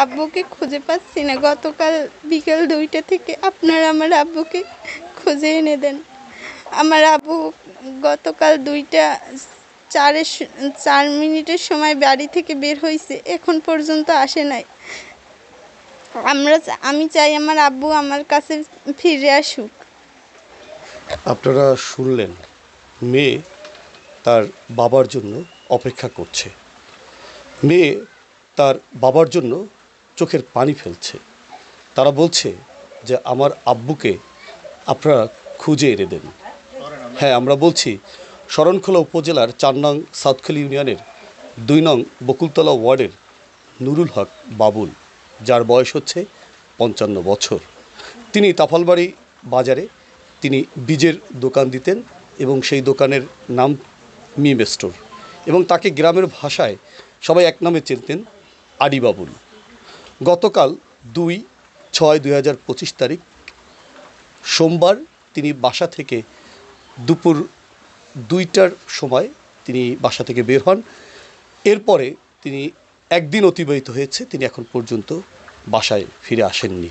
আব্বুকে খুঁজে পাচ্ছি না। গতকাল বিকেল দুইটা থেকে আপনারা আমার আব্বুকে খুঁজে এনে দেন। আমার আব্বু গতকাল দুইটা চারের চার মিনিটের সময় বাড়ি থেকে বের হয়েছে এখন পর্যন্ত আসে নাই। আমরা আমি চাই আমার আব্বু আমার কাছে ফিরে আসুক। আপনারা শুনলেন, মেয়ে তার বাবার জন্য অপেক্ষা করছে। মেয়ে তার বাবার জন্য চোখের পানি ফেলছে। তারা বলছে যে, আমার আব্বুকে আপনারা খুঁজে এনে দেন। হ্যাঁ আমরা বলছি, শরণখোলা উপজেলার চার নং সাউথখালি ইউনিয়নের দুই নং বকুলতলা ওয়ার্ডের নুরুল হক বাবুল, যার বয়স হচ্ছে পঞ্চান্ন বছর। তিনি তাফালবাড়ি বাজারে তিনি বীজের দোকান দিতেন এবং সেই দোকানের নাম মিম স্টোর এবং তাকে গ্রামের ভাষায় সবাই এক নামে চিনতেন আডি বাবুল। গতকাল দুই ছয় দুই হাজার পঁচিশ তারিখ সোমবার তিনি বাসা থেকে দুপুর দুইটার সময় তিনি বাসা থেকে বের হন। এরপরে তিনি একদিন অতিবাহিত হয়েছে, তিনি এখন পর্যন্ত বাসায় ফিরে আসেননি।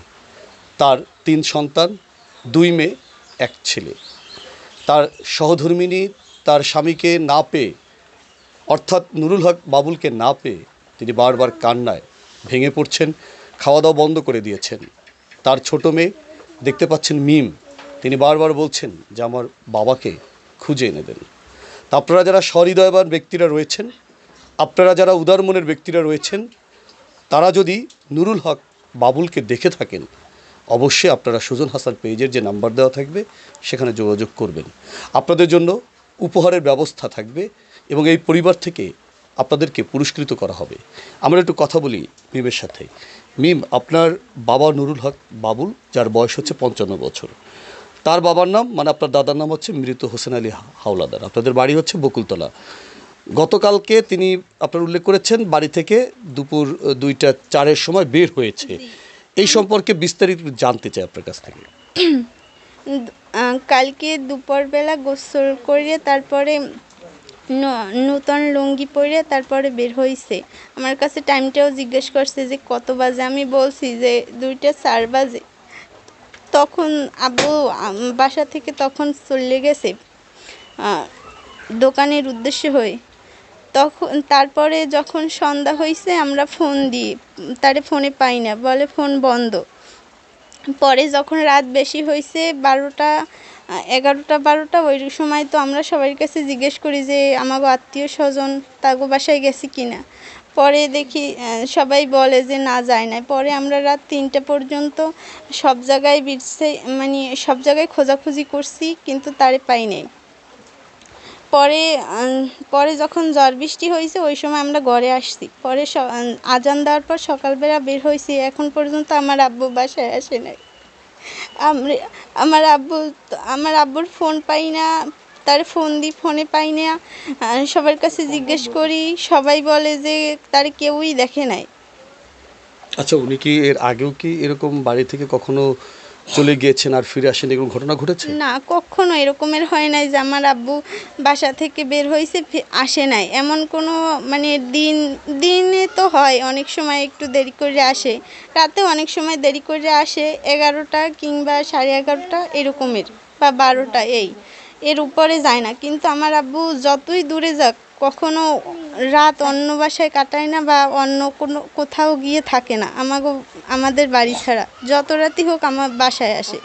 তার তিন সন্তান, দুই মেয়ে, এক ছেলে। তার সহধর্মিনী তার স্বামীকে না পেয়ে, অর্থাৎ নুরুল হক বাবুলকে না পেয়ে তিনি বারবার কান্নায় ভেঙে পড়ছেন খাওয়া দাওয়া বন্ধ করে দিয়েছেন। তার ছোট মেয়ে, দেখতে পাচ্ছেন মিম, তিনি বারবার বলছেন যে আমার বাবাকে খুঁজে এনে দেন। আপনারা যারা সহৃদয়বান ব্যক্তিরা রয়েছেন, আপনারা যারা উদার মনের ব্যক্তিরা রয়েছেন, তারা যদি নুরুল হক বাবুলকে দেখে থাকেন, অবশ্যই আপনারা সুজন হাসান পেজের যে নাম্বার দেওয়া থাকবে, সেখানে যোগাযোগ করবেন। আপনাদের জন্য উপহারের ব্যবস্থা থাকবে এবং এই পরিবার থেকে আপনাদেরকে পুরস্কৃত করা হবে। আমরা একটু কথা বলি মিমের সাথে। মিম আপনার বাবা নুরুল হক বাবুল যার বয়স হচ্ছে পঞ্চান্ন বছর। তার বাবার নাম মানে আপনার দাদার নাম হচ্ছে মৃত হোসেন আলী হাওলাদার। আপনাদের বাড়ি হচ্ছে বকুলতলা। গতকালকে তিনি আপনার উল্লেখ করেছেন বাড়ি থেকে দুপুর দুইটা চারের সময় বের হয়েছে। এই সম্পর্কে বিস্তারিত জানতে চাই আপনার কাছ থেকে। কালকে দুপুরবেলা গোসল করে তারপরে নূতন লুঙ্গি পরে তারপরে বের হয়েছে আমার কাছে টাইমটাও জিজ্ঞেস করছে যে কত বাজে? আমি বলছি যে দুইটা চার বাজে। তখন আব্বু বাসা থেকে তখন চলে গেছে দোকানের উদ্দেশ্য হয়ে। তখন, তারপরে যখন সন্ধ্যা হয়েছে আমরা ফোন দিই। তারে ফোনে পাই না, বলে ফোন বন্ধ। পরে যখন রাত বেশি হয়েছে বারোটা এগারোটা, বারোটা, ওই সময় তো আমরা সবার কাছে জিজ্ঞেস করি যে, আমাগো আত্মীয় স্বজন তাগো বাসায় গেছি কিনা? পরে দেখি সবাই বলে যে, না, যায় না পরে আমরা রাত তিনটা পর্যন্ত সব জায়গায় বিরছে মানে সব জায়গায় খোঁজাখুঁজি করছি, কিন্তু তারে পাই নাই। পরে পরে যখন ঝড় বৃষ্টি হয়েছে, ওই সময় আমরা ঘরে আসছি। পরে আজান দেওয়ার পর সকালবেলা বের হয়েছি। এখন পর্যন্ত আমার আব্বু বাসায় আসে নাই। আমরা আব্বু আমার আব্বুর ফোন পাই না, তার ফোন দিই ফোনে পাই না। সবার কাছে জিজ্ঞেস করি, সবাই বলে যে তার কেউই দেখে নাই। আচ্ছা উনি কি এর আগেও কি এরকম বাড়ি থেকে কখনো চলে গিয়েছেন আর ফিরে আসেন এরকম ঘটনা ঘটেছে? না, কখনো এরকমের হয় নাই যে আমার আব্বু বাসা থেকে বের হয়েছে আসে নাই। এমন কোনো মানে দিন, দিনে তো হয়, অনেক সময় একটু দেরি করে আসে। রাতে অনেক সময় দেরি করে আসে, এগারোটা কিংবা সাড়ে এগারোটা, এরকমের, বা বারোটা, এই। এর উপরে যায় না। কিন্তু আমার আব্বু যতই দূরে যাক, কখনো রাত অন্য বাসায় কাটায় না বা অন্য কোনো কোথাও গিয়ে থাকে না। আমাগো, আমাদের বাড়ি ছাড়া। যত রাতই হোক আমার বাসায় আসে।